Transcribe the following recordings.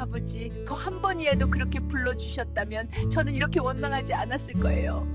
아버지, 그한 번이라도 그렇게 불러주셨다면 저는 이렇게 원망하지 않았을 거예요.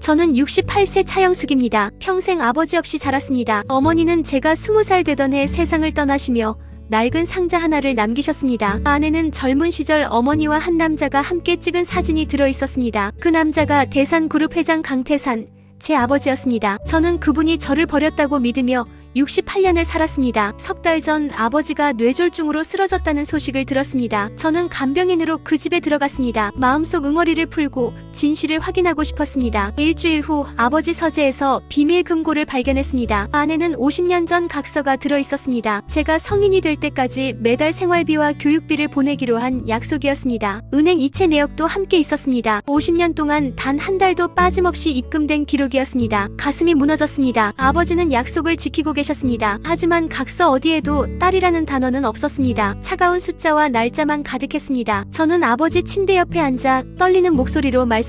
저는 68세 차영숙입니다. 평생 아버지 없이 자랐습니다. 어머니는 제가 20살 되던 해 세상을 떠나시며 낡은 상자 하나를 남기셨습니다. 안에는 젊은 시절 어머니와 한 남자가 함께 찍은 사진이 들어 있었습니다. 그 남자가 대산그룹 회장 강태산, 제 아버지였습니다. 저는 그분이 저를 버렸다고 믿으며 68년을 살았습니다. 석 달 전 아버지가 뇌졸중으로 쓰러졌다는 소식을 들었습니다. 저는 간병인으로 그 집에 들어갔습니다. 마음속 응어리를 풀고 진실을 확인하고 싶었습니다. 일주일 후 아버지 서재에서 비밀 금고를 발견했습니다. 안에는 50년 전 각서가 들어 있었습니다. 제가 성인이 될 때까지 매달 생활비와 교육비를 보내기로 한 약속이었습니다. 은행 이체 내역도 함께 있었습니다. 50년 동안 단 한 달도 빠짐없이 입금된 기록이었습니다. 가슴이 무너졌습니다. 아버지는 약속을 지키고 계셨습니다. 하지만 각서 어디에도 딸이라는 단어는 없었습니다. 차가운 숫자와 날짜만 가득했습니다. 저는 아버지 침대 옆에 앉아 떨리는 목소리로 말씀드렸습니다.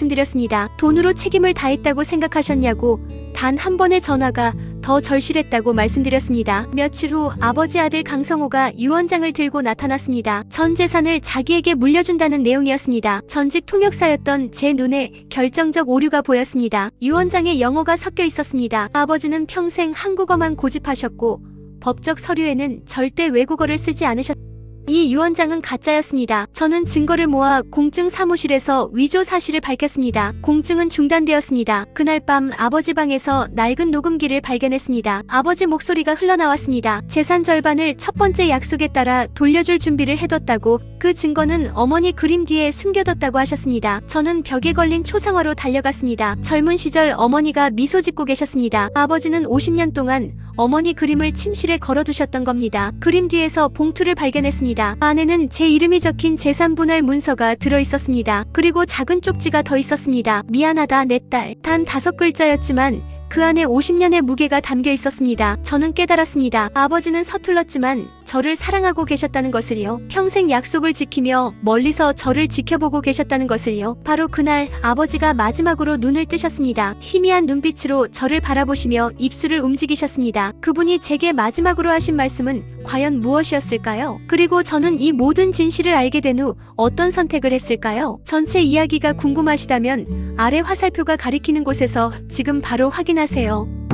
돈으로 책임을 다했다고 생각하셨냐고 단 한 번의 전화가 더 절실했다고 말씀드렸습니다. 며칠 후 아버지 아들 강성호가 유언장을 들고 나타났습니다. 전 재산을 자기에게 물려준다는 내용이었습니다. 전직 통역사였던 제 눈에 결정적 오류가 보였습니다. 유언장에 영어가 섞여 있었습니다. 아버지는 평생 한국어만 고집하셨고 법적 서류에는 절대 외국어를 쓰지 않으셨 이 유언장은 가짜였습니다. 저는 증거를 모아 공증 사무실에서 위조 사실을 밝혔습니다. 공증은 중단되었습니다. 그날 밤 아버지 방에서 낡은 녹음기를 발견했습니다. 아버지 목소리가 흘러나왔습니다. 재산 절반을 첫 번째 약속에 따라 돌려줄 준비를 해뒀다고 그 증거는 어머니 그림 뒤에 숨겨뒀다고 하셨습니다. 저는 벽에 걸린 초상화로 달려갔습니다. 젊은 시절 어머니가 미소 짓고 계셨습니다. 아버지는 50년 동안 어머니 그림을 침실에 걸어두셨던 겁니다. 그림 뒤에서 봉투를 발견했습니다. 안에는 제 이름이 적힌 재산분할 문서가 들어 있었습니다. 그리고 작은 쪽지가 더 있었습니다. 미안하다 내 딸. 단 다섯 글자였지만 그 안에 50년의 무게가 담겨 있었습니다. 저는 깨달았습니다. 아버지는 서툴렀지만 저를 사랑하고 계셨다는 것을요. 평생 약속을 지키며 멀리서 저를 지켜보고 계셨다는 것을요. 바로 그날 아버지가 마지막으로 눈을 뜨셨습니다. 희미한 눈빛으로 저를 바라보시며 입술을 움직이셨습니다. 그분이 제게 마지막으로 하신 말씀은 과연 무엇이었을까요? 그리고 저는 이 모든 진실을 알게 된 후 어떤 선택을 했을까요? 전체 이야기가 궁금하시다면 아래 화살표가 가리키는 곳에서 지금 바로 확인하세요.